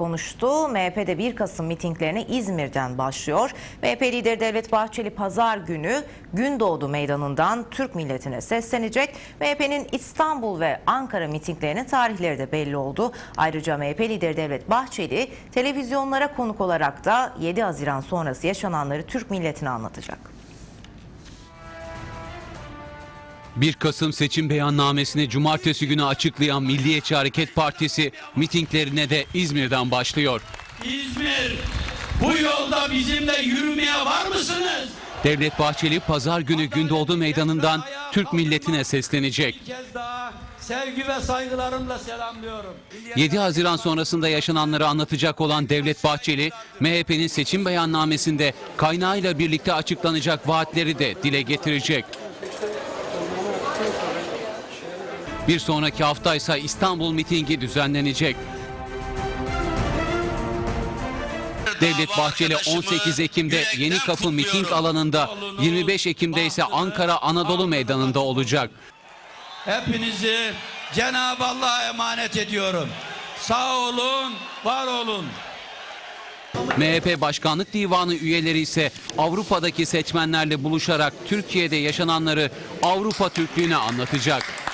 konuştu. MHP'de 1 Kasım mitinglerine İzmir'den başlıyor. MHP lideri Devlet Bahçeli pazar günü Gündoğdu Meydanı'ndan Türk milletine seslenecek. MHP'nin İstanbul ve Ankara mitinglerinin tarihleri de belli oldu. Ayrıca MHP lideri Devlet Bahçeli televizyonlara konuk olarak da 7 Haziran sonrası yaşananları Türk milletine anlatacak. 1 Kasım seçim beyannamesini cumartesi günü açıklayan Milliyetçi Hareket Partisi mitinglerine de İzmir'den başlıyor. İzmir, bu yolda bizimle yürümeye var mısınız? Devlet Bahçeli pazar günü Gündoğdu Meydanı'ndan Türk milletine seslenecek. Sevgi ve saygılarımla selamlıyorum. 7 Haziran sonrasında yaşananları anlatacak olan Devlet Bahçeli, MHP'nin seçim beyannamesinde kaynağıyla birlikte açıklanacak vaatleri de dile getirecek. Bir sonraki hafta ise İstanbul mitingi düzenlenecek. Devlet Bahçeli 18 Ekim'de Yeni Kapı miting alanında, 25 Ekim'de ise Ankara Anadolu Meydanı'nda olacak. Hepinizi Cenab-ı Allah'a emanet ediyorum. Sağ olun, var olun. MHP Başkanlık Divanı üyeleri ise Avrupa'daki seçmenlerle buluşarak Türkiye'de yaşananları Avrupa Türklüğüne anlatacak.